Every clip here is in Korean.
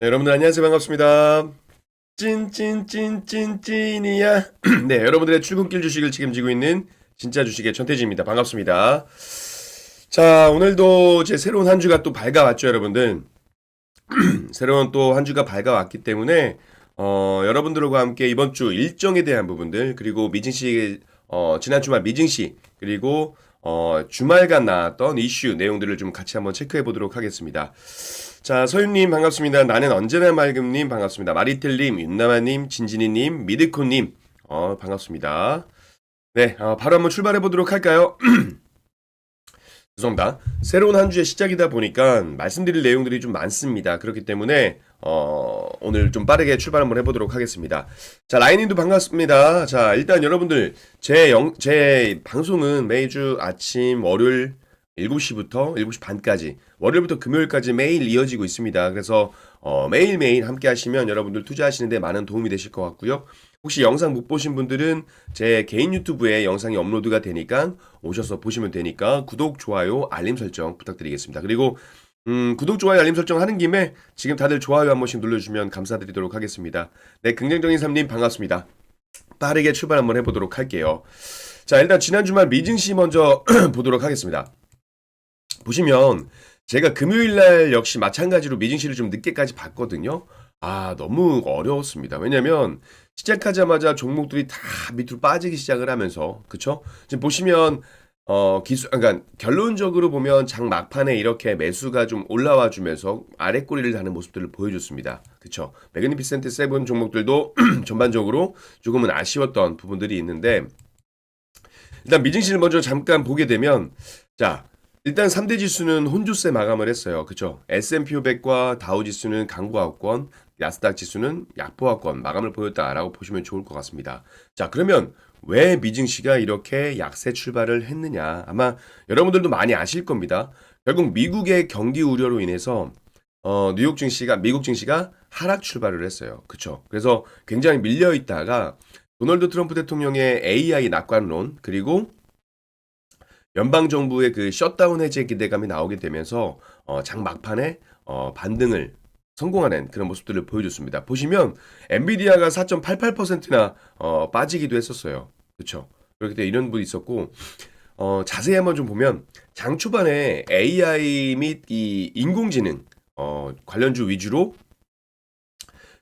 네, 여러분들 안녕하세요 반갑습니다. 찐찐찐찐찐이야. 네, 여러분들의 출근길 주식을 책임지고 있는 진짜 주식의 천태지입니다. 반갑습니다. 자, 오늘도 제 새로운 한 주가 또 밝아왔죠, 여러분들. 새로운 또 한 주가 밝아왔기 때문에 어, 여러분들과 함께 이번 주 일정에 대한 부분들 그리고 미진 씨 어, 지난 주말 미진 씨 그리고 어, 주말간 나왔던 이슈 내용들을 좀 같이 한번 체크해 보도록 하겠습니다. 자, 서윤님 반갑습니다. 나는 언제나 맑음님 반갑습니다. 마리텔님, 윤나마님, 진진이님, 미드코님 어, 반갑습니다. 네, 어, 바로 한번 출발해 보도록 할까요? 죄송합니다. 새로운 한 주의 시작이다 보니까 말씀드릴 내용들이 좀 많습니다. 그렇기 때문에 어, 오늘 좀 빠르게 출발 한번 해보도록 하겠습니다. 자, 라인님도 반갑습니다. 자, 일단 여러분들 제, 영, 제 방송은 매주 아침 월요일 7시부터 7시 반까지 월요일부터 금요일까지 매일 이어지고 있습니다. 그래서 어, 매일매일 함께 하시면 여러분들 투자하시는데 많은 도움이 되실 것 같고요. 혹시 영상 못 보신 분들은 제 개인 유튜브에 영상이 업로드가 되니까 오셔서 보시면 되니까 구독, 좋아요, 알림 설정 부탁드리겠습니다. 그리고 음, 구독, 좋아요, 알림 설정 하는 김에 지금 다들 좋아요 한 번씩 눌러주시면 감사드리도록 하겠습니다. 네, 긍정적인 삶님 반갑습니다. 빠르게 출발 한번 해보도록 할게요. 자, 일단 지난 주말 미증 씨 먼저 보도록 하겠습니다. 보시면 제가 금요일 날 역시 마찬가지로 미증 씨를 좀 늦게까지 봤거든요. 아, 너무 어려웠습니다. 왜냐면 시작하자마자 종목들이 다 밑으로 빠지기 시작을 하면서 그쵸? 지금 보시면 어, 기수, 그러니까 결론적으로 보면 장 막판에 이렇게 매수가 좀 올라와 주면서 아래 꼬리를 다는 모습들을 보여줬습니다. 그쵸? 매그니피센트 세븐 종목들도 전반적으로 조금은 아쉬웠던 부분들이 있는데 일단 미증시를 먼저 잠깐 보게 되면 자, 일단 3대 지수는 혼주세 마감을 했어요. 그쵸? S&P 500과 다우 지수는 강보합권, 나스닥 지수는 약보합권 마감을 보였다라고 보시면 좋을 것 같습니다. 자, 그러면 왜 미증시가 이렇게 약세 출발을 했느냐? 아마 여러분들도 많이 아실 겁니다. 결국 미국의 경기 우려로 인해서 어, 뉴욕 증시가 미국 증시가 하락 출발을 했어요. 그쵸? 그래서 굉장히 밀려 있다가 도널드 트럼프 대통령의 AI 낙관론 그리고 연방 정부의 그 셧다운 해제 기대감이 나오게 되면서 어, 장 막판에 어, 반등을 성공하는 그런 모습들을 보여줬습니다. 보시면 엔비디아가 4.88%나 어, 빠지기도 했었어요. 그렇죠? 그렇기 때문에 이런 분이 있었고 어, 자세히 한번 좀 보면 장 초반에 AI 및 이 인공지능 어, 관련주 위주로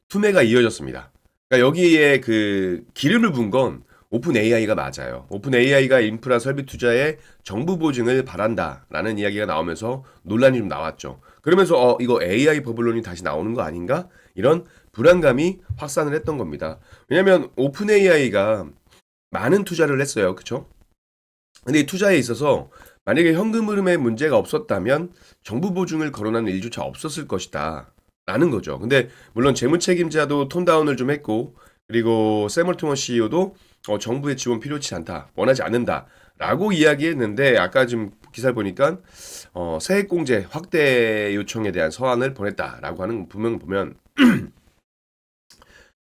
투매가 이어졌습니다. 그러니까 여기에 그 기름을 분 건 오픈 AI가 맞아요. 오픈 AI가 인프라 설비 투자에 정부 보증을 바란다라는 이야기가 나오면서 논란이 좀 나왔죠. 그러면서 어 이거 AI 버블론이 다시 나오는 거 아닌가? 이런 불안감이 확산을 했던 겁니다. 왜냐하면 오픈 AI가 많은 투자를 했어요. 그쵸? 근데 이 투자에 있어서 만약에 현금 흐름에 문제가 없었다면 정부 보증을 거론하는 일조차 없었을 것이다. 라는 거죠. 근데 물론 재무 책임자도 톤다운을 좀 했고 그리고 세멀트먼 CEO도 어, 정부의 지원 필요치 않다, 원하지 않는다라고 이야기했는데 아까 지금 기사를 보니까 어, 세액공제 확대 요청에 대한 서한을 보냈다라고 하는 분명 보면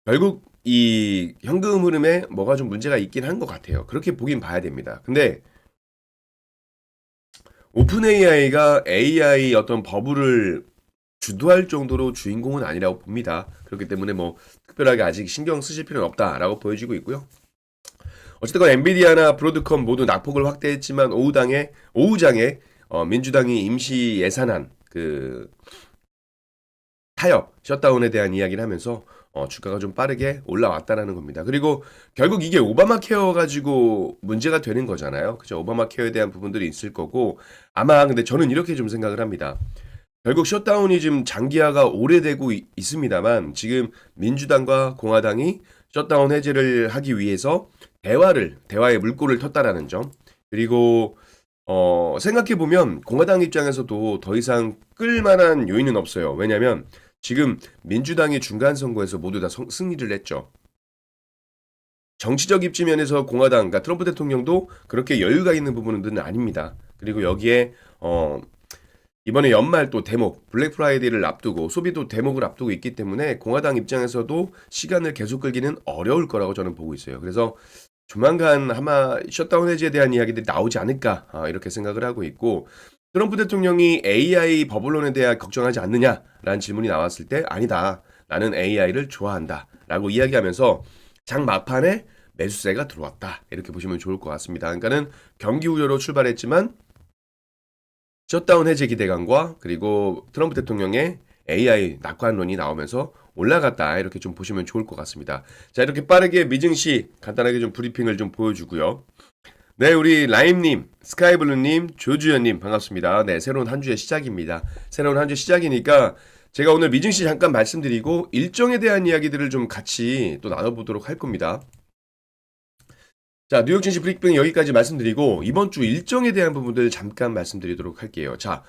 결국 이 현금 흐름에 뭐가 좀 문제가 있긴 한 것 같아요. 그렇게 보긴 봐야 됩니다. 근데 오픈 AI가 AI 어떤 버블을 주도할 정도로 주인공은 아니라고 봅니다. 그렇기 때문에 뭐 특별하게 아직 신경 쓰실 필요는 없다라고 보여지고 있고요. 어쨌든 엔비디아나 브로드컴 모두 낙폭을 확대했지만 오후당에 오후장에 어, 민주당이 임시 예산안 그 타협 셧다운에 대한 이야기를 하면서 어, 주가가 좀 빠르게 올라왔다라는 겁니다. 그리고 결국 이게 오바마 케어 가지고 문제가 되는 거잖아요. 그죠? 오바마 케어에 대한 부분들이 있을 거고 아마 근데 저는 이렇게 좀 생각을 합니다. 결국 셧다운이 지금 장기화가 오래되고 있, 있습니다만 지금 민주당과 공화당이 셧다운 해제를 하기 위해서 대화를 대화의 물꼬를 텄다라는 점 그리고 어, 생각해 보면 공화당 입장에서도 더 이상 끌만한 요인은 없어요. 왜냐하면 지금 민주당이 중간 선거에서 모두 다 성- 승리를 했죠. 정치적 입지 면에서 공화당, 그러니까 트럼프 대통령도 그렇게 여유가 있는 부분은 아닙니다. 그리고 여기에 어, 이번에 연말 또 대목 블랙 프라이데이를 앞두고 소비도 대목을 앞두고 있기 때문에 공화당 입장에서도 시간을 계속 끌기는 어려울 거라고 저는 보고 있어요. 그래서 조만간 아마 셧다운 해제에 대한 이야기들이 나오지 않을까 아, 이렇게 생각을 하고 있고 트럼프 대통령이 AI 버블론에 대해 걱정하지 않느냐라는 질문이 나왔을 때 아니다. 나는 AI를 좋아한다. 라고 이야기하면서 장 막판에 매수세가 들어왔다. 이렇게 보시면 좋을 것 같습니다. 그러니까는 경기 우려로 출발했지만 셧다운 해제 기대감과 그리고 트럼프 대통령의 AI 낙관론이 나오면서 올라갔다. 이렇게 좀 보시면 좋을 것 같습니다. 자, 이렇게 빠르게 미증시 간단하게 좀 브리핑을 좀 보여주고요. 네, 우리 라임님, 스카이블루님, 조주연님 반갑습니다. 네, 새로운 한 주의 시작입니다. 새로운 한 주 시작이니까 제가 오늘 미증시 잠깐 말씀드리고 일정에 대한 이야기들을 좀 같이 또 나눠보도록 할 겁니다. 자, 뉴욕 증시 브리핑 여기까지 말씀드리고 이번 주 일정에 대한 부분들 잠깐 말씀드리도록 할게요. 자,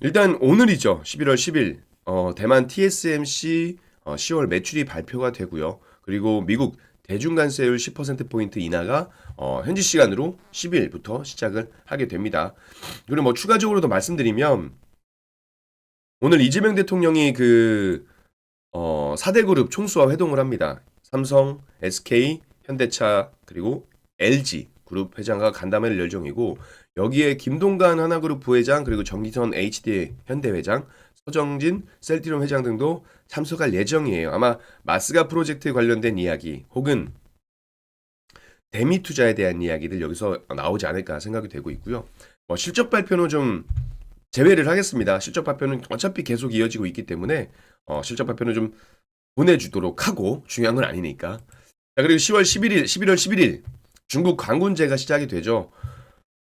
일단 오늘이죠. 11월 10일 어, 대만 TSMC 어, 10월 매출이 발표가 되고요. 그리고 미국 대중간세율 10%포인트 인하가 어, 현지 시간으로 10일부터 시작을 하게 됩니다. 그리고 뭐 추가적으로 더 말씀드리면 오늘 이재명 대통령이 그 어, 4대 그룹 총수와 회동을 합니다. 삼성, SK, 현대차 그리고 LG 그룹 회장과 간담회를 열 예정이고 여기에 김동관 하나그룹 부회장 그리고 정기선 HD 현대 회장 서정진 셀티롬 회장 등도 참석할 예정이에요. 아마 마스가 프로젝트에 관련된 이야기 혹은 대미 투자에 대한 이야기들 여기서 나오지 않을까 생각이 되고 있고요. 뭐 실적 발표는 좀 제외를 하겠습니다. 실적 발표는 어차피 계속 이어지고 있기 때문에 어, 실적 발표는 좀 보내주도록 하고 중요한 건 아니니까. 자 그리고 10월 11일, 11월 11일 중국 관군제가 시작이 되죠.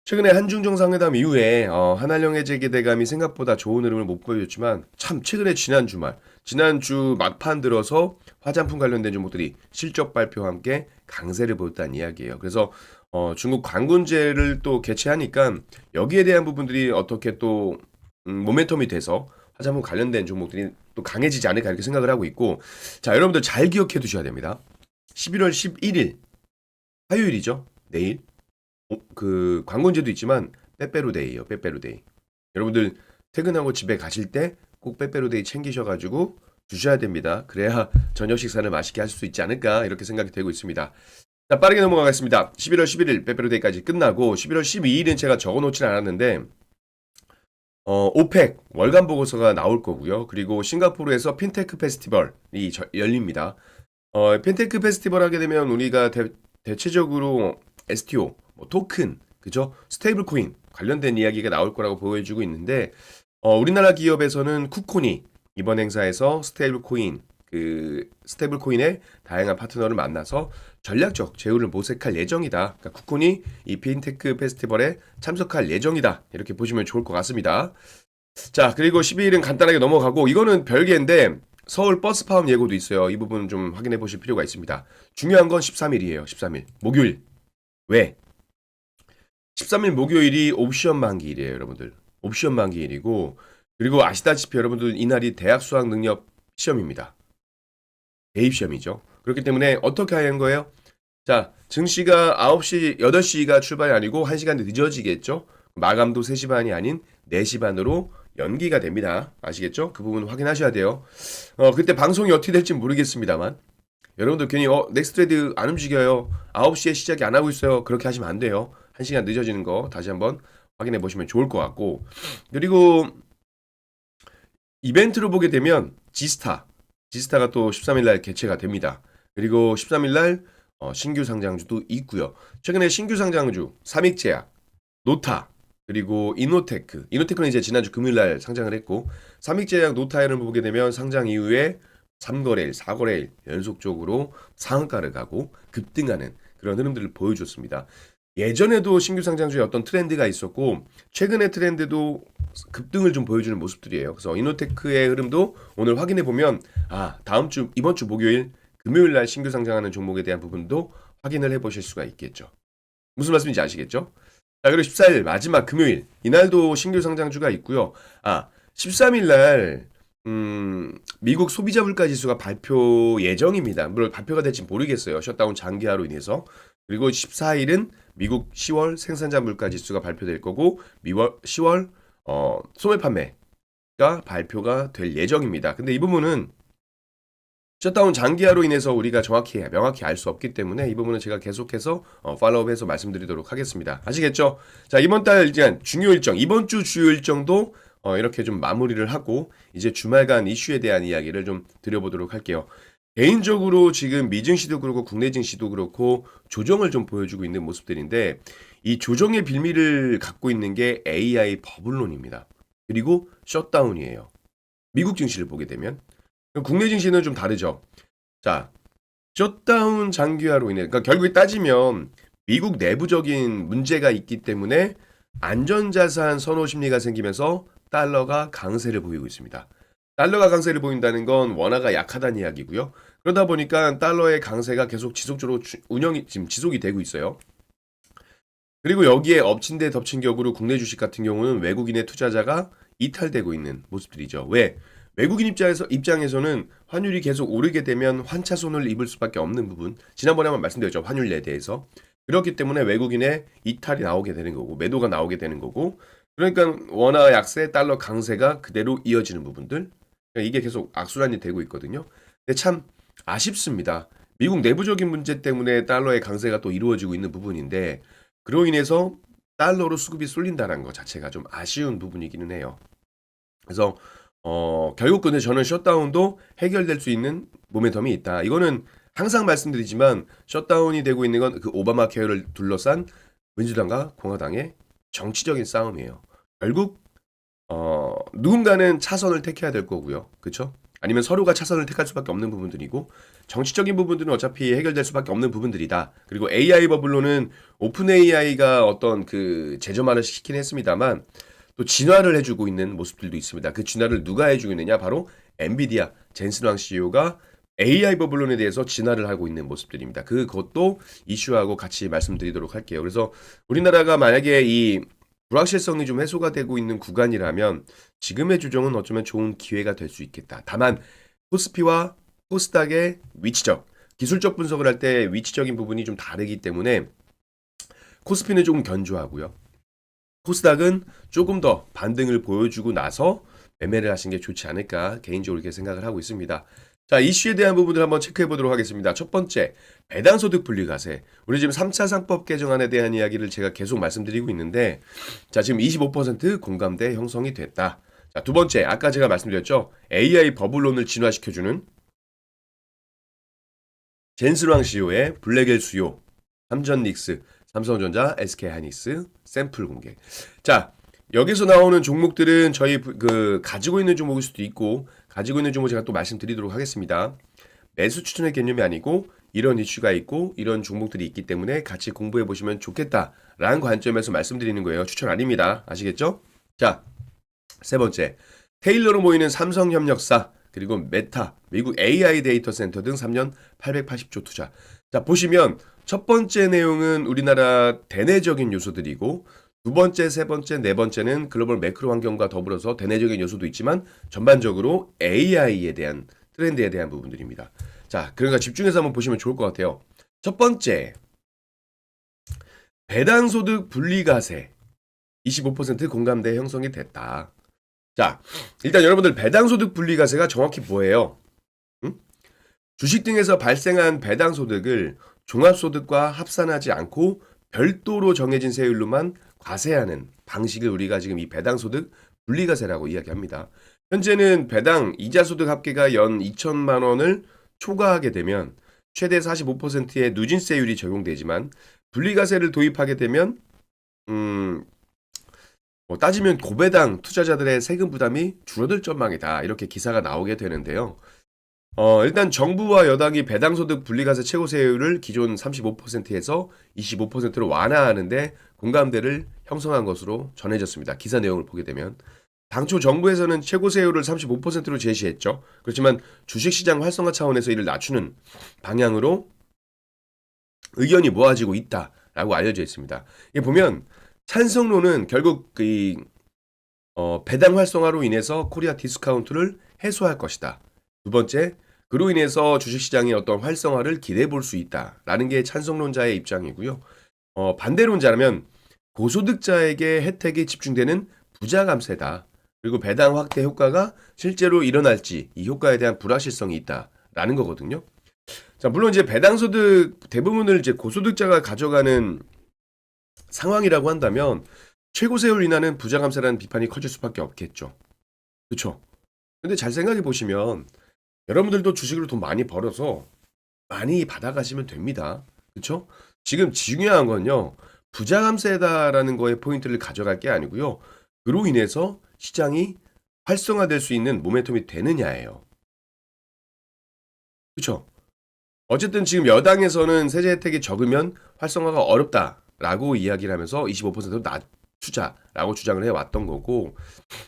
최근에 한중 정상회담 이후에 어, 한한령 해제 기대감이 생각보다 좋은 흐름을 못 보여줬지만 참 최근에 지난 주말, 지난 주 막판 들어서 화장품 관련된 종목들이 실적 발표와 함께 강세를 보였다는 이야기예요. 그래서 어, 중국 관군제를 또 개최하니까 여기에 대한 부분들이 어떻게 또 음, 모멘텀이 돼서 화장품 관련된 종목들이 또 강해지지 않을까 이렇게 생각을 하고 있고 자 여러분들 잘 기억해 두셔야 됩니다. 11월 11일 화요일이죠. 내일 어, 그 관건제도 있지만 빼빼로데이예요. 빼빼로데이. 여러분들 퇴근하고 집에 가실 때 꼭 빼빼로데이 챙기셔가지고 주셔야 됩니다. 그래야 저녁 식사를 맛있게 하실 수 있지 않을까 이렇게 생각이 되고 있습니다. 자 빠르게 넘어가겠습니다. 11월 11일 빼빼로데이까지 끝나고 11월 12일은 제가 적어놓진 않았는데 어, 오펙 월간 보고서가 나올 거고요. 그리고 싱가포르에서 핀테크 페스티벌이 저- 열립니다. 어, 핀테크 페스티벌 하게 되면 우리가 대, 대체적으로 STO, 뭐 토큰, 그죠? 스테이블 코인 관련된 이야기가 나올 거라고 보여주고 있는데 어, 우리나라 기업에서는 쿠콘이 이번 행사에서 스테이블 코인 그 스테이블 코인의 다양한 파트너를 만나서 전략적 제휴를 모색할 예정이다. 그러니까 쿠콘이 이 핀테크 페스티벌에 참석할 예정이다. 이렇게 보시면 좋을 것 같습니다. 자, 그리고 12일은 간단하게 넘어가고 이거는 별개인데 서울 버스 파업 예고도 있어요. 이 부분 좀 확인해 보실 필요가 있습니다. 중요한 건 13일이에요. 13일. 목요일. 왜? 13일 목요일이 옵션 만기일이에요, 여러분들. 옵션 만기일이고 그리고 아시다시피 여러분들 이날이 대학 수학 능력 시험입니다. 대입 시험이죠. 그렇기 때문에 어떻게 하는 거예요? 자, 증시가 9시, 8시가 출발이 아니고 1시간 늦어지겠죠? 마감도 3시 반이 아닌 4시 반으로 연기가 됩니다. 아시겠죠? 그 부분 확인하셔야 돼요. 어, 그때 방송이 어떻게 될지 모르겠습니다만. 여러분들 괜히, 어, 넥스트레드 안 움직여요. 9시에 시작이 안 하고 있어요. 그렇게 하시면 안 돼요. 1시간 늦어지는 거 다시 한번 확인해 보시면 좋을 것 같고. 그리고 이벤트로 보게 되면 지스타. 지스타가 또 13일 날 개최가 됩니다. 그리고 13일 날 어, 신규 상장주도 있고요. 최근에 신규 상장주 삼익제약, 노타, 그리고 이노테크. 이노테크는 이제 지난주 금요일 날 상장을 했고 삼익제약 노타를 보게 되면 상장 이후에 3거래일, 4거래일 연속적으로 상한가를 가고 급등하는 그런 흐름들을 보여줬습니다. 예전에도 신규 상장주에 어떤 트렌드가 있었고 최근의 트렌드도 급등을 좀 보여주는 모습들이에요. 그래서 이노테크의 흐름도 오늘 확인해 보면 아 다음 주 이번 주 목요일 금요일 날 신규 상장하는 종목에 대한 부분도 확인을 해 보실 수가 있겠죠. 무슨 말씀인지 아시겠죠? 자 그리고 14일 마지막 금요일 이날도 신규 상장주가 있고요. 아 13일 날 음, 미국 소비자 물가 지수가 발표 예정입니다. 물론 발표가 될지 모르겠어요. 셧다운 장기화로 인해서. 그리고 14일은 미국 10월 생산자 물가 지수가 발표될 거고 미월 10월 어, 소매 판매가 발표가 될 예정입니다. 근데 이 부분은 셧다운 장기화로 인해서 우리가 정확히 명확히 알 수 없기 때문에 이 부분은 제가 계속해서 어, 팔로우해서 말씀드리도록 하겠습니다. 아시겠죠? 자 이번 달 이제 중요 일정 이번 주 주요 일정도 어, 이렇게 좀 마무리를 하고 이제 주말간 이슈에 대한 이야기를 좀 드려보도록 할게요. 개인적으로 지금 미증시도 그렇고 국내 증시도 그렇고 조정을 좀 보여주고 있는 모습들인데 이 조정의 빌미를 갖고 있는 게 AI 버블론입니다. 그리고 셧다운이에요. 미국 증시를 보게 되면 국내 증시는 좀 다르죠. 자, 셧다운 장기화로 인해 그러니까 결국에 따지면 미국 내부적인 문제가 있기 때문에 안전자산 선호 심리가 생기면서 달러가 강세를 보이고 있습니다. 달러가 강세를 보인다는 건 원화가 약하다는 이야기고요. 그러다 보니까 달러의 강세가 계속 지속적으로 주- 운영이 지금 지속이 되고 있어요. 그리고 여기에 엎친 데 덮친 격으로 국내 주식 같은 경우는 외국인의 투자자가 이탈되고 있는 모습들이죠. 왜? 외국인 입장에서 입장에서는 환율이 계속 오르게 되면 환차 손을 입을 수밖에 없는 부분. 지난번에 한번 말씀드렸죠. 환율에 대해서. 그렇기 때문에 외국인의 이탈이 나오게 되는 거고 매도가 나오게 되는 거고 그러니까 원화 약세, 달러 강세가 그대로 이어지는 부분들. 그러니까 이게 계속 악순환이 되고 있거든요. 근데 참 아쉽습니다. 미국 내부적인 문제 때문에 달러의 강세가 또 이루어지고 있는 부분인데 그로 인해서 달러로 수급이 쏠린다는 것 자체가 좀 아쉬운 부분이기는 해요. 그래서 어, 결국 근데 저는 셧다운도 해결될 수 있는 모멘텀이 있다. 이거는 항상 말씀드리지만 셧다운이 되고 있는 건 그 오바마 케어를 둘러싼 민주당과 공화당의 정치적인 싸움이에요. 결국 어, 누군가는 차선을 택해야 될 거고요. 그렇죠? 아니면 서로가 차선을 택할 수밖에 없는 부분들이고 정치적인 부분들은 어차피 해결될 수밖에 없는 부분들이다. 그리고 AI 버블로는 오픈 AI가 어떤 그 재점화를 시키긴 했습니다만 또 진화를 해주고 있는 모습들도 있습니다. 그 진화를 누가 해주고 있느냐? 바로 엔비디아 젠슨 왕 CEO가 AI 버블론에 대해서 진화를 하고 있는 모습들입니다. 그것도 이슈하고 같이 말씀드리도록 할게요. 그래서 우리나라가 만약에 이 불확실성이 좀 해소가 되고 있는 구간이라면 지금의 조정은 어쩌면 좋은 기회가 될 수 있겠다. 다만 코스피와 코스닥의 위치적, 기술적 분석을 할 때 위치적인 부분이 좀 다르기 때문에 코스피는 조금 견조하고요. 코스닥은 조금 더 반등을 보여주고 나서 매매를 하시는 게 좋지 않을까 개인적으로 이렇게 생각을 하고 있습니다. 자, 이슈에 대한 부분들 한번 체크해 보도록 하겠습니다. 첫 번째, 배당소득 분리과세. 우리 지금 3차 상법 개정안에 대한 이야기를 제가 계속 말씀드리고 있는데, 자, 지금 25% 공감대 형성이 됐다. 자, 두 번째, 아까 제가 말씀드렸죠. AI 버블론을 진화시켜주는 젠스랑 CEO의 블랙엘 수요, 삼전 닉스, 삼성전자, SK하이닉스 샘플 공개. 자, 여기서 나오는 종목들은 저희 부- 그 가지고 있는 종목일 수도 있고 가지고 있는 종목 제가 또 말씀드리도록 하겠습니다. 매수 추천의 개념이 아니고 이런 이슈가 있고 이런 종목들이 있기 때문에 같이 공부해 보시면 좋겠다라는 관점에서 말씀드리는 거예요. 추천 아닙니다. 아시겠죠? 자, 세 번째. 테일러로 모이는 삼성협력사 그리고 메타, 미국 AI 데이터 센터 등 3년 880조 투자. 자, 보시면 첫 번째 내용은 우리나라 대내적인 요소들이고 두 번째, 세 번째, 네 번째는 글로벌 매크로 환경과 더불어서 대내적인 요소도 있지만 전반적으로 AI에 대한 트렌드에 대한 부분들입니다. 자, 그러니까 집중해서 한번 보시면 좋을 것 같아요. 첫 번째, 배당소득 분리과세 25% 공감대 형성이 됐다. 자, 일단 여러분들 배당소득 분리과세가 정확히 뭐예요? 응? 주식 등에서 발생한 배당소득을 종합소득과 합산하지 않고 별도로 정해진 세율로만 과세하는 방식을 우리가 지금 이 배당소득 분리과세라고 이야기합니다. 현재는 배당 이자소득 합계가 연 2천만 원을 초과하게 되면 최대 45%의 누진세율이 적용되지만 분리과세를 도입하게 되면 음, 뭐 따지면 고배당 투자자들의 세금 부담이 줄어들 전망이다. 이렇게 기사가 나오게 되는데요. 어, 일단 정부와 여당이 배당소득 분리과세 최고세율을 기존 35%에서 25%로 완화하는데 공감대를 형성한 것으로 전해졌습니다. 기사 내용을 보게 되면. 당초 정부에서는 최고 세율을 35%로 제시했죠. 그렇지만 주식시장 활성화 차원에서 이를 낮추는 방향으로 의견이 모아지고 있다라고 알려져 있습니다. 이게 보면 찬성론은 결국 그 어, 배당 활성화로 인해서 코리아 디스카운트를 해소할 것이다. 두 번째, 그로 인해서 주식시장의 어떤 활성화를 기대해 볼 수 있다라는 게 찬성론자의 입장이고요. 어, 반대론자라면 고소득자에게 혜택이 집중되는 부자 감세다. 그리고 배당 확대 효과가 실제로 일어날지 이 효과에 대한 불확실성이 있다. 있다라는 거거든요. 자, 물론 이제 배당 소득 대부분을 이제 고소득자가 가져가는 상황이라고 한다면 최고 세율 인하는 부자 감세라는 비판이 커질 수밖에 없겠죠. 그렇죠? 근데 잘 생각해 보시면 여러분들도 주식으로 돈 많이 벌어서 많이 받아가시면 됩니다. 그렇죠? 지금 중요한 건요. 부자 감 세다라는 거에 포인트를 가져갈 게 아니고요. 그로 인해서 시장이 활성화될 수 있는 모멘텀이 되느냐예요. 그렇죠? 어쨌든 지금 여당에서는 세제 혜택이 적으면 활성화가 어렵다라고 이야기를 하면서 25%로 낮추자라고 주장을 해왔던 거고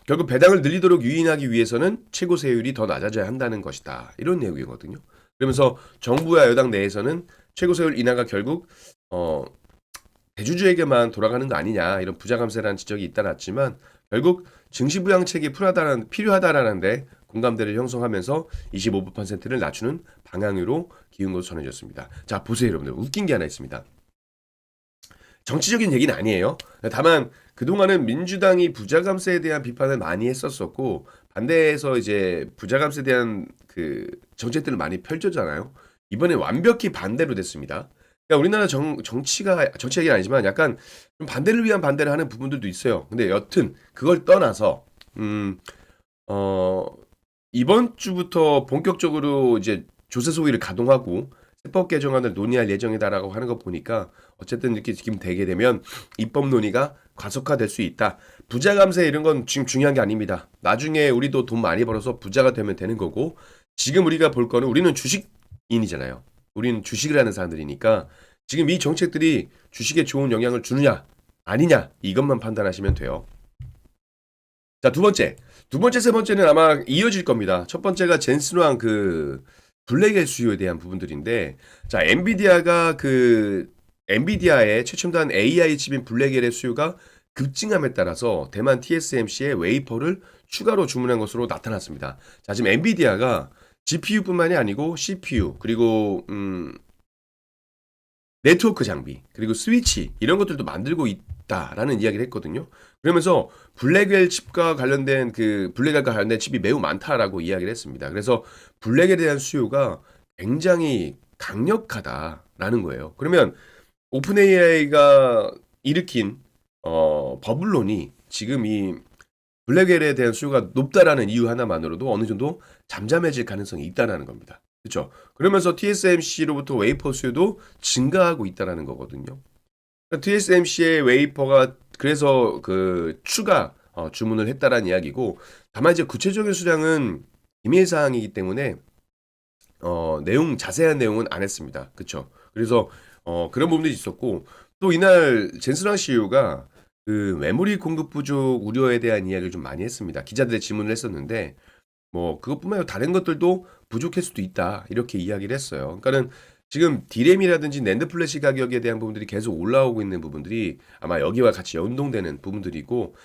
결국 배당을 늘리도록 유인하기 위해서는 최고 세율이 더 낮아져야 한다는 것이다 이런 내용이거든요. 그러면서 정부와 여당 내에서는 최고 세율 인하가 결국 어 대주주에게만 돌아가는 거 아니냐 이런 부자 감세라는 지적이 있다 놨지만 결국 증시 부양책이 필요하다는 필요하다라는데 공감대를 형성하면서 25%를 낮추는 방향으로 기운 것으로 전해졌습니다. 자 보세요 여러분들 웃긴 게 하나 있습니다. 정치적인 얘기는 아니에요. 다만 그동안은 민주당이 부자 감세에 대한 비판을 많이 했었었고 반대해서 이제 부자 감세에 대한 그 정책들을 많이 펼쳤잖아요. 이번에 완벽히 반대로 됐습니다. 그러니까 우리나라 정, 정치가 정치 얘기는 아니지만 약간 좀 반대를 위한 반대를 하는 부분들도 있어요. 근데 여튼 그걸 떠나서 음, 어, 이번 주부터 본격적으로 이제 조세 소위를 가동하고 세법 개정안을 논의할 예정이다라고 하는 거 보니까 어쨌든 이렇게 지금 되게 되면 입법 논의가 과속화될 수 있다. 부자 감세 이런 건 지금 중요한 게 아닙니다. 나중에 우리도 돈 많이 벌어서 부자가 되면 되는 거고 지금 우리가 볼 거는 우리는 주식인이잖아요. 우리는 주식을 하는 사람들이니까 지금 이 정책들이 주식에 좋은 영향을 주느냐 아니냐 이것만 판단하시면 돼요. 자, 두 번째. 두 번째, 세 번째는 아마 이어질 겁니다. 첫 번째가 젠슨왕 그 블랙의 수요에 대한 부분들인데 자, 엔비디아가 그 엔비디아의 최첨단 AI 칩인 블랙엘의 수요가 급증함에 따라서 대만 TSMC의 웨이퍼를 추가로 주문한 것으로 나타났습니다. 자, 지금 엔비디아가 GPU뿐만이 아니고 CPU 그리고 음 네트워크 장비 그리고 스위치 이런 것들도 만들고 있다라는 이야기를 했거든요. 그러면서 블랙웰 칩과 관련된 그 블랙웰과 관련된 칩이 매우 많다라고 이야기를 했습니다. 그래서 블랙에 대한 수요가 굉장히 강력하다라는 거예요. 그러면 오픈 AI가 일으킨 어, 버블론이 지금 이 블랙웰에 대한 수요가 높다라는 이유 하나만으로도 어느 정도 잠잠해질 가능성이 있다라는 겁니다. 그렇죠? 그러면서 TSMC로부터 웨이퍼 수요도 증가하고 있다라는 거거든요. TSMC의 웨이퍼가 그래서 그 추가 어, 주문을 했다라는 이야기고 다만 이제 구체적인 수량은 비밀 사항이기 때문에 어, 내용 자세한 내용은 안 했습니다. 그렇죠? 그래서 어, 그런 부분들이 있었고 또 이날 젠스랑 CEO가 그 메모리 공급 부족 우려에 대한 이야기를 좀 많이 했습니다. 기자들의 질문을 했었는데 뭐 그것뿐만 아니라 다른 것들도 부족할 수도 있다 이렇게 이야기를 했어요. 그러니까는 지금 디램이라든지 낸드 플래시 가격에 대한 부분들이 계속 올라오고 있는 부분들이 아마 여기와 같이 연동되는 부분들이고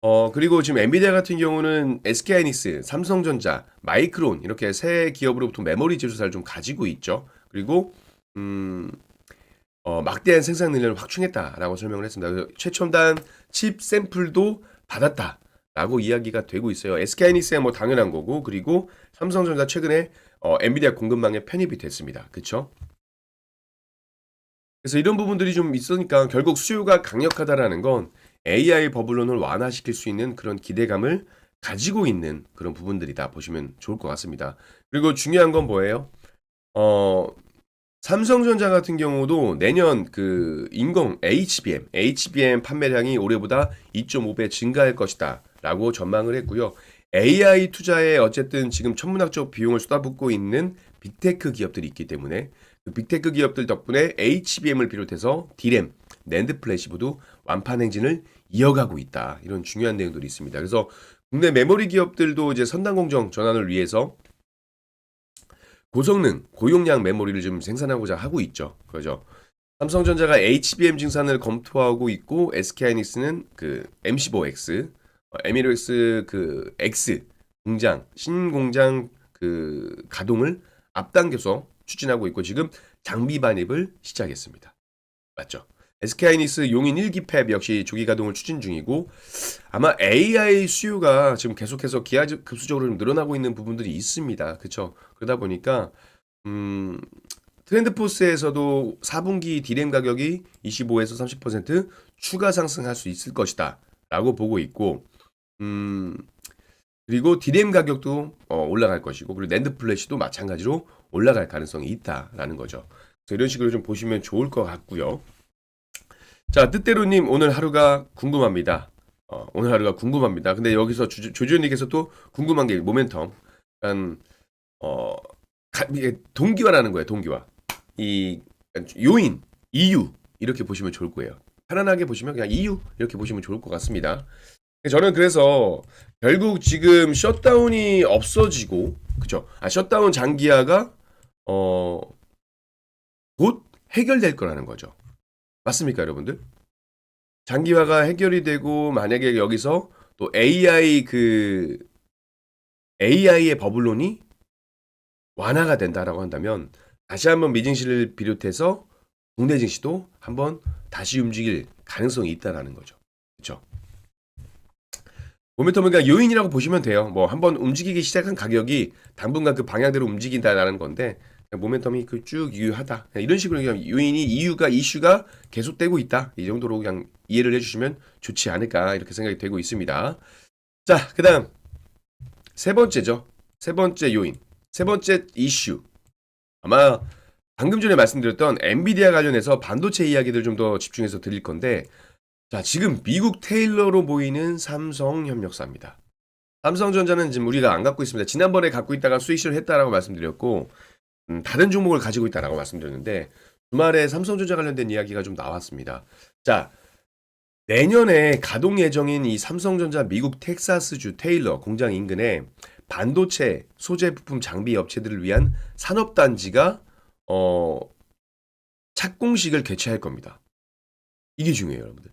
어 그리고 지금 엔비디아 같은 경우는 SK하이닉스, 삼성전자, 마이크론 이렇게 세 기업으로부터 메모리 제조사를 좀 가지고 있죠. 그리고 음 어, 막대한 생산 능력을 확충했다라고 설명을 했습니다. 최첨단 칩 샘플도 받았다라고 이야기가 되고 있어요. SK하이닉스야 뭐 당연한 거고 그리고 삼성전자 최근에 어, 엔비디아 공급망에 편입이 됐습니다. 그렇죠? 그래서 이런 부분들이 좀 있으니까 결국 수요가 강력하다라는 건 AI 버블론을 완화시킬 수 있는 그런 기대감을 가지고 있는 그런 부분들이다 보시면 좋을 것 같습니다. 그리고 중요한 건 뭐예요? 어, 삼성전자 같은 경우도 내년 그 인공 HBM, HBM 판매량이 올해보다 2.5배 증가할 것이다 라고 전망을 했고요. AI 투자에 어쨌든 지금 천문학적 비용을 쏟아붓고 있는 빅테크 기업들이 있기 때문에 그 빅테크 기업들 덕분에 HBM을 비롯해서 디램, 낸드 플래시 모두 완판 행진을 이어가고 있다. 이런 중요한 내용들이 있습니다. 그래서 국내 메모리 기업들도 이제 선단 공정 전환을 위해서 고성능, 고용량 메모리를 좀 생산하고자 하고 있죠. 그죠? 삼성전자가 HBM 증산을 검토하고 있고 SK하이닉스는 그 M15X, 에미로엑스 그 X 공장 신공장 그 가동을 앞당겨서 추진하고 있고 지금 장비 반입을 시작했습니다. 맞죠? SK하이닉스 용인 1기 팹 역시 조기 가동을 추진 중이고 아마 AI 수요가 지금 계속해서 기하급수적으로 좀 늘어나고 있는 부분들이 있습니다. 그렇죠? 그러다 보니까 음, 트렌드포스에서도 4분기 디램 가격이 25에서 30% 추가 상승할 수 있을 것이다. 라고 보고 있고, 음, 그리고 디램 가격도 어, 올라갈 것이고, 그리고 랜드 플래시도 마찬가지로 올라갈 가능성이 있다라는 거죠. 그래서 이런 식으로 좀 보시면 좋을 것 같고요. 자, 뜻대로님 오늘 하루가 궁금합니다. 어, 오늘 하루가 궁금합니다. 근데 여기서 조- 조지현님께서 또 궁금한 게 모멘텀. 약간 어, 가- 동기화라는 거예요. 동기화. 이 요인, 이유 이렇게 보시면 좋을 거예요. 편안하게 보시면 그냥 이유 이렇게 보시면 좋을 것 같습니다. 저는 그래서 결국 지금 셧다운이 없어지고 그죠? 아 셧다운 장기화가 어, 곧 해결될 거라는 거죠. 맞습니까, 여러분들? 장기화가 해결이 되고 만약에 여기서 또 AI 그 AI의 버블론이 완화가 된다라고 한다면 다시 한번 미증시를 비롯해서 국내 증시도 한번 다시 움직일 가능성이 있다라는 거죠. 그렇죠? 모멘텀은 그냥 요인이라고 보시면 돼요. 뭐 한번 움직이기 시작한 가격이 당분간 그 방향대로 움직인다라는 건데 모멘텀이 그 쭉 유효하다. 이런 식으로 그냥 요인이 이유가 이슈가 계속되고 있다. 이 정도로 그냥 이해를 해주시면 좋지 않을까 이렇게 생각이 되고 있습니다. 자, 그다음 세 번째죠. 세 번째 요인, 세 번째 이슈. 아마 방금 전에 말씀드렸던 엔비디아 관련해서 반도체 이야기들 좀 더 집중해서 드릴 건데, 자, 지금 미국 테일러로 보이는 삼성 협력사입니다. 삼성전자는 지금 우리가 안 갖고 있습니다. 지난번에 갖고 있다가 스위치를 했다라고 말씀드렸고, 음, 다른 종목을 가지고 있다라고 말씀드렸는데, 주말에 삼성전자 관련된 이야기가 좀 나왔습니다. 자, 내년에 가동 예정인 이 삼성전자 미국 텍사스주 테일러 공장 인근에 반도체 소재 부품 장비 업체들을 위한 산업 단지가 어 착공식을 개최할 겁니다. 이게 중요해요, 여러분들.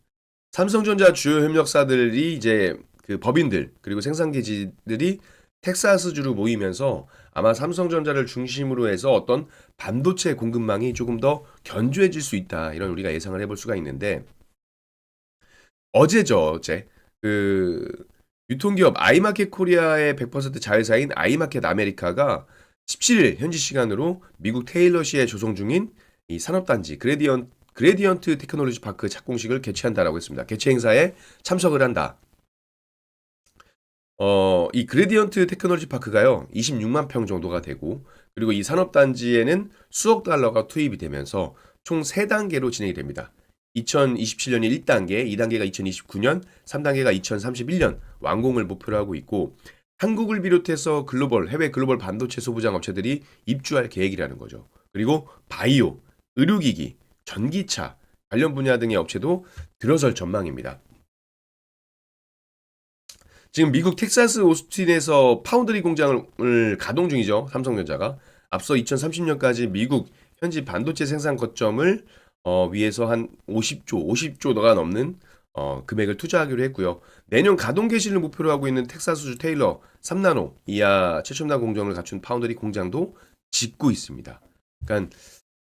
삼성전자 주요 협력사들이 이제 그 법인들 그리고 생산 기지들이 텍사스주로 모이면서 아마 삼성전자를 중심으로 해서 어떤 반도체 공급망이 조금 더 견조해질 수 있다. 이런 우리가 예상을 해볼 수가 있는데 어제죠, 어제. 그 유통기업 아이마켓 코리아의 100% 자회사인 아이마켓 아메리카가 17일 현지 시간으로 미국 테일러시에 조성 중인 이 산업단지 그레디언 그레디언트 테크놀로지 파크 착공식을 개최한다라고 했습니다. 개최 행사에 참석을 한다. 어, 이 그레디언트 테크놀로지 파크가요, 26만 평 정도가 되고, 그리고 이 산업단지에는 수억 달러가 투입이 되면서 총 3단계로 진행이 됩니다. 2027년이 1단계, 2단계가 2029년, 3단계가 2031년 완공을 목표로 하고 있고 한국을 비롯해서 글로벌 해외 글로벌 반도체 소부장 업체들이 입주할 계획이라는 거죠. 그리고 바이오, 의료기기, 전기차 관련 분야 등의 업체도 들어설 전망입니다. 지금 미국 텍사스 오스틴에서 파운드리 공장을 가동 중이죠. 삼성전자가 앞서 2030년까지 미국 현지 반도체 생산 거점을 어, 위해서 한 50조, 50조가 넘는 어, 금액을 투자하기로 했고요. 내년 가동 개시를 목표로 하고 있는 텍사스주 테일러 3나노 이하 최첨단 공정을 갖춘 파운드리 공장도 짓고 있습니다. 그러니까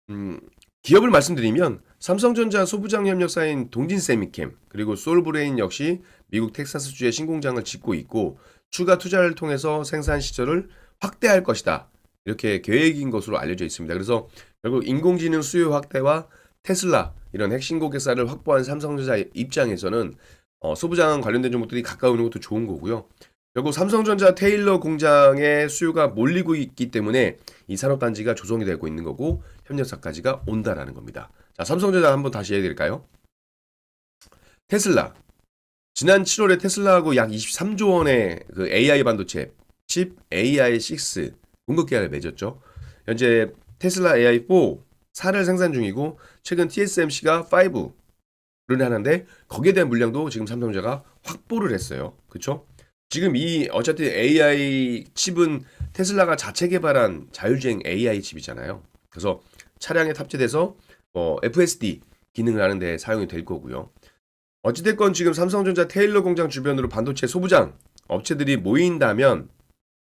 음, 기업을 말씀드리면 삼성전자 소부장 협력사인 동진 세미캠 그리고 솔브레인 역시 미국 텍사스주의 신공장을 짓고 있고 추가 투자를 통해서 생산 시설을 확대할 것이다. 이렇게 계획인 것으로 알려져 있습니다. 그래서 결국 인공지능 수요 확대와 테슬라 이런 핵심 고객사를 확보한 삼성전자 입장에서는 어, 소부장 관련된 종목들이 가까우는 것도 좋은 거고요. 결국 삼성전자 테일러 공장의 수요가 몰리고 있기 때문에 이 산업단지가 조성이 되고 있는 거고 협력사까지가 온다라는 겁니다. 자, 삼성전자 한번 다시 해드릴까요? 테슬라. 지난 7월에 테슬라하고 약 23조 원의 그 AI 반도체 칩 AI6 공급 계약을 맺었죠. 현재 테슬라 AI4 4를 생산 중이고 최근 TSMC가 5를 하는데 거기에 대한 물량도 지금 삼성전자가 확보를 했어요. 그렇죠? 지금 이 어차피 AI 칩은 테슬라가 자체 개발한 자율주행 AI 칩이잖아요. 그래서 차량에 탑재돼서 뭐 FSD 기능을 하는 데 사용이 될 거고요. 어찌됐건 지금 삼성전자 테일러 공장 주변으로 반도체 소부장 업체들이 모인다면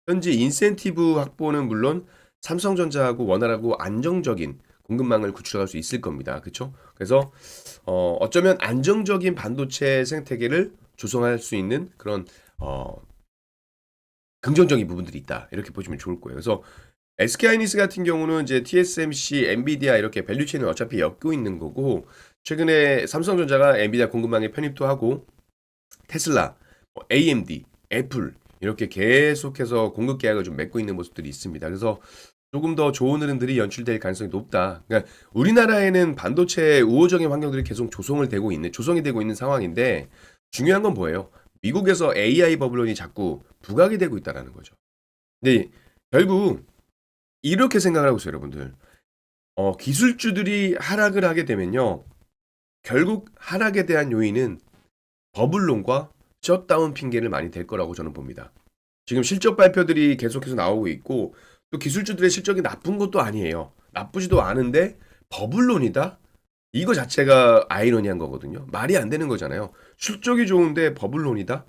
현재 인센티브 확보는 물론 삼성전자하고 원활하고 안정적인 공급망을 구축할 수 있을 겁니다. 그렇죠? 그래서 어, 어쩌면 안정적인 반도체 생태계를 조성할 수 있는 그런 어, 긍정적인 부분들이 있다. 이렇게 보시면 좋을 거예요. 그래서 SK하이닉스 같은 경우는 이제 TSMC, 엔비디아 이렇게 밸류 체인을 어차피 엮고 있는 거고 최근에 삼성전자가 엔비디아 공급망에 편입도 하고 테슬라, 뭐 AMD, 애플 이렇게 계속해서 공급 계약을 좀 맺고 있는 모습들이 있습니다. 그래서 조금 더 좋은 흐름들이 연출될 가능성이 높다. 그러니까 우리나라에는 반도체 우호적인 환경들이 계속 조성을 되고 있는 조성이 되고 있는 상황인데 중요한 건 뭐예요? 미국에서 AI 버블론이 자꾸 부각이 되고 있다라는 거죠. 근데 결국 이렇게 생각을 하고 있어요, 여러분들. 어, 기술주들이 하락을 하게 되면요. 결국 하락에 대한 요인은 버블론과 셧다운 핑계를 많이 댈 거라고 저는 봅니다. 지금 실적 발표들이 계속해서 나오고 있고 또 기술주들의 실적이 나쁜 것도 아니에요. 나쁘지도 않은데 버블론이다? 이거 자체가 아이러니한 거거든요. 말이 안 되는 거잖아요. 실적이 좋은데 버블론이다?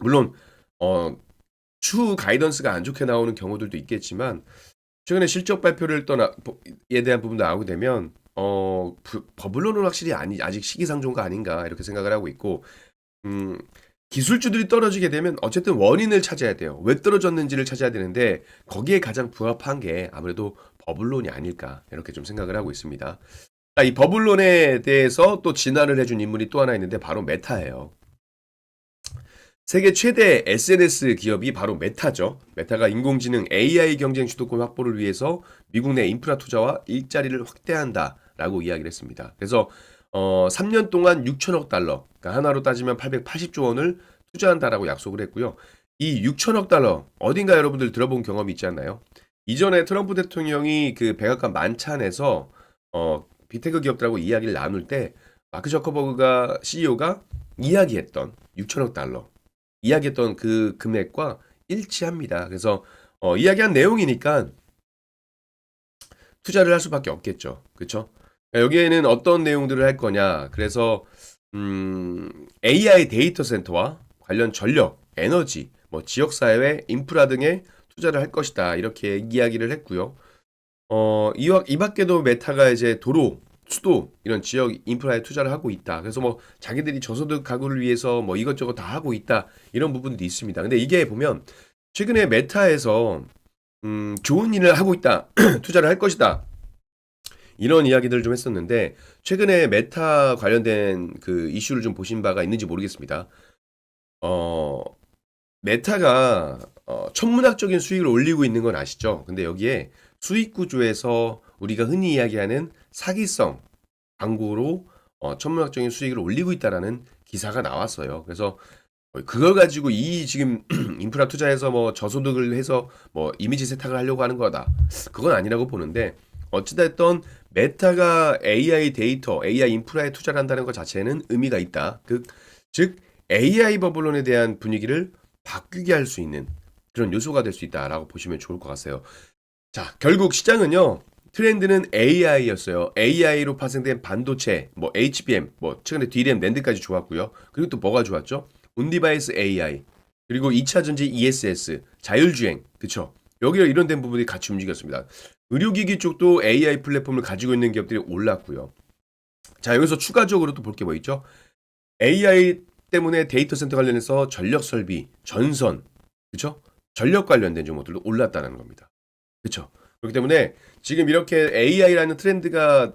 물론 어, 추후 가이던스가 안 좋게 나오는 경우들도 있겠지만 최근에 실적 발표를 떠나 에 대한 부분도 나오게 되면 어 부- 버블론은 확실히 아니 아직 시기상조가 아닌가 이렇게 생각을 하고 있고 음 기술주들이 떨어지게 되면 어쨌든 원인을 찾아야 돼요. 왜 떨어졌는지를 찾아야 되는데 거기에 가장 부합한 게 아무래도 버블론이 아닐까 이렇게 좀 생각을 하고 있습니다. 자, 이 버블론에 대해서 또 진화를 해준 인물이 또 하나 있는데 바로 메타예요. 세계 최대 SNS 기업이 바로 메타죠. 메타가 인공지능 AI 경쟁 주도권 확보를 위해서 미국 내 인프라 투자와 일자리를 확대한다라고 이야기를 했습니다. 그래서 어, 3년 동안 6천억 달러, 그러니까 하나로 따지면 880조 원을 투자한다라고 약속을 했고요. 이 6천억 달러 어딘가 여러분들 들어본 경험이 있지 않나요? 이전에 트럼프 대통령이 그 백악관 만찬에서 어, 비테크 기업들하고 이야기를 나눌 때 마크 저커버그가 CEO가 이야기했던 6천억 달러 이야기했던 그 금액과 일치합니다. 그래서 어, 이야기한 내용이니까 투자를 할 수밖에 없겠죠. 그렇죠? 여기에는 어떤 내용들을 할 거냐. 그래서 음, AI 데이터 센터와 관련 전력, 에너지, 뭐 지역 사회, 인프라 등에 투자를 할 것이다. 이렇게 이야기를 했고요. 어, 이, 와- 이 밖에도 메타가 이제 도로, 수도 이런 지역 인프라에 투자를 하고 있다. 그래서 뭐 자기들이 저소득 가구를 위해서 뭐 이것저것 다 하고 있다. 이런 부분도 있습니다. 근데 이게 보면 최근에 메타에서 음, 좋은 일을 하고 있다. 투자를 할 것이다. 이런 이야기들을 좀 했었는데 최근에 메타 관련된 그 이슈를 좀 보신 바가 있는지 모르겠습니다. 어, 메타가 어, 천문학적인 수익을 올리고 있는 건 아시죠? 근데 여기에 수익 구조에서 우리가 흔히 이야기하는 사기성 광고로 어, 천문학적인 수익을 올리고 있다라는 기사가 나왔어요. 그래서 어, 그걸 가지고 이 지금 인프라 투자해서 뭐 저소득을 해서 뭐 이미지 세탁을 하려고 하는 거다. 그건 아니라고 보는데 어찌됐든 메타가 AI 데이터, AI 인프라에 투자를 한다는 것 자체는 의미가 있다. 그, 즉 AI 버블론에 대한 분위기를 바뀌게 할 수 있는 그런 요소가 될 수 있다라고 보시면 좋을 것 같아요. 자, 결국 시장은요. 트렌드는 AI였어요. AI로 파생된 반도체, 뭐 HBM, 뭐 최근에 DRAM, 낸드까지 좋았고요. 그리고 또 뭐가 좋았죠? 온디바이스 AI, 그리고 2차 전지 ESS, 자율주행, 그쵸? 여기 이런 된 부분이 같이 움직였습니다. 의료기기 쪽도 AI 플랫폼을 가지고 있는 기업들이 올랐고요. 자, 여기서 추가적으로 또 볼 게 뭐 있죠? AI 때문에 데이터 센터 관련해서 전력 설비, 전선, 그쵸? 전력 관련된 종목들도 올랐다는 겁니다. 그쵸? 그렇기 때문에 지금 이렇게 AI라는 트렌드가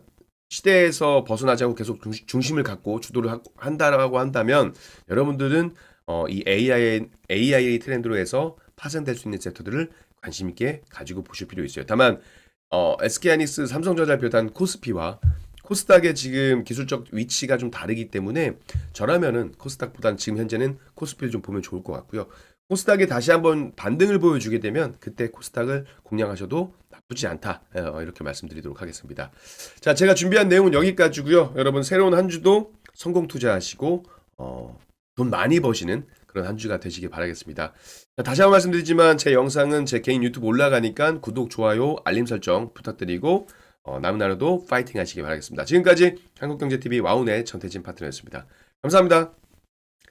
시대에서 벗어나지 않고 계속 중심을 갖고 주도를 하- 한다라고 한다면 여러분들은 어, 이 AI, AI 트렌드로 해서 파생될 수 있는 섹터들을 관심 있게 가지고 보실 필요 있어요. 다만 어, SK하이닉스, 삼성전자를 비롯한 코스피와 코스닥의 지금 기술적 위치가 좀 다르기 때문에 저라면은 코스닥보단 지금 현재는 코스피를 좀 보면 좋을 것 같고요. 코스닥이 다시 한번 반등을 보여주게 되면 그때 코스닥을 공략하셔도 나쁘지 않다. 어, 이렇게 말씀드리도록 하겠습니다. 자, 제가 준비한 내용은 여기까지고요. 여러분 새로운 한 주도 성공 투자하시고 어, 돈 많이 버시는 그런 한 주가 되시길 바라겠습니다. 자, 다시 한번 말씀드리지만 제 영상은 제 개인 유튜브 올라가니까 구독, 좋아요, 알림 설정 부탁드리고 어, 남은 하루도 파이팅 하시기 바라겠습니다. 지금까지 한국경제TV 와우의 전태진 파트너였습니다. 감사합니다.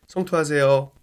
성투하세요.